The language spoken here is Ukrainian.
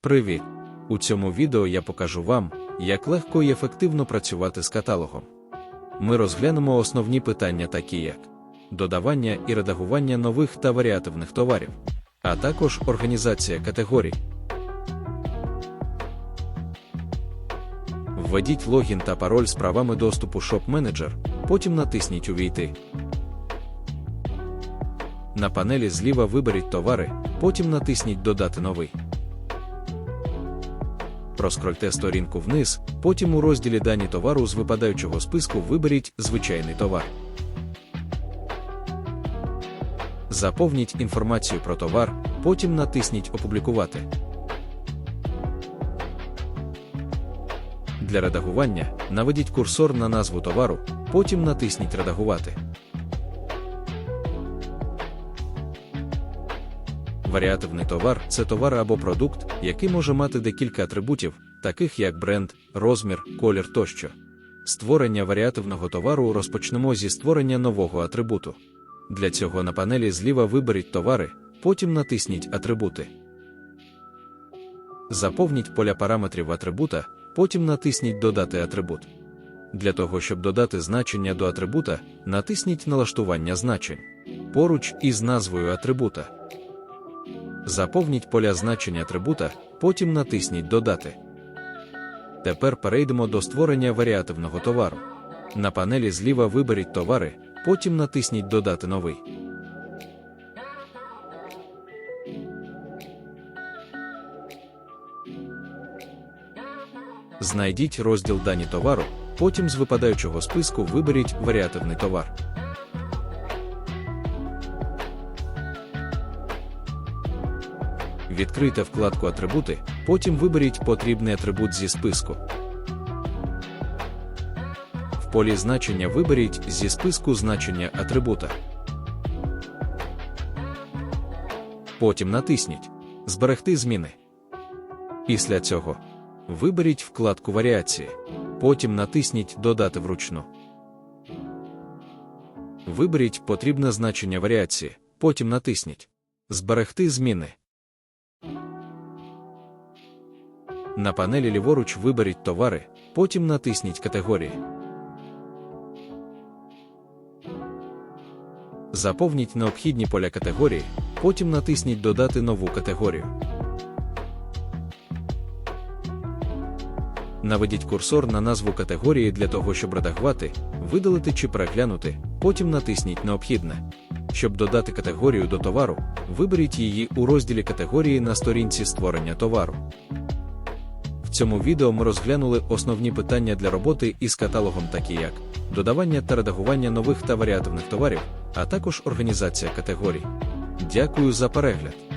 Привіт! У цьому відео я покажу вам, як легко і ефективно працювати з каталогом. Ми розглянемо основні питання, такі як додавання і редагування нових та варіативних товарів, а також організація категорій. Введіть логін та пароль з правами доступу Shop Manager, потім натисніть Увійти. На панелі зліва виберіть товари, потім натисніть Додати новий. Проскрольте сторінку вниз, потім у розділі Дані товару з випадаючого списку виберіть звичайний товар. Заповніть інформацію про товар, потім натисніть Опублікувати. Для редагування наведіть курсор на назву товару, потім натисніть Редагувати. Варіативний товар це товар або продукт, який може мати декілька атрибутів, таких як бренд, розмір, колір тощо. Створення варіативного товару розпочнемо зі створення нового атрибуту. Для цього на панелі зліва виберіть товари, потім натисніть Атрибути. Заповніть поля параметрів атрибута, потім натисніть Додати атрибут. Для того, щоб додати значення до атрибута, натисніть Налаштування значень поруч із назвою атрибута. Заповніть поля значення атрибута, потім натисніть Додати. Тепер перейдемо до створення варіативного товару. На панелі зліва виберіть товари, потім натисніть Додати новий. Знайдіть розділ Дані товару, потім з випадаючого списку виберіть варіативний товар. Відкрийте вкладку Атрибути, потім виберіть потрібний атрибут зі списку. В полі значення виберіть зі списку значення атрибута. Потім натисніть Зберегти зміни. Після цього виберіть вкладку Варіації. Потім натисніть Додати вручну. Виберіть потрібне значення варіації. Потім натисніть Зберегти зміни. На панелі ліворуч виберіть товари, потім натисніть категорії. Заповніть необхідні поля категорії, потім натисніть Додати нову категорію. Наведіть курсор на назву категорії для того, щоб редагувати, видалити чи переглянути, потім натисніть Необхідне. Щоб додати категорію до товару, виберіть її у розділі категорії на сторінці створення товару. Цьому відео ми розглянули основні питання для роботи із каталогом, такі як додавання та редагування нових та варіативних товарів, а також організація категорій. Дякую за перегляд!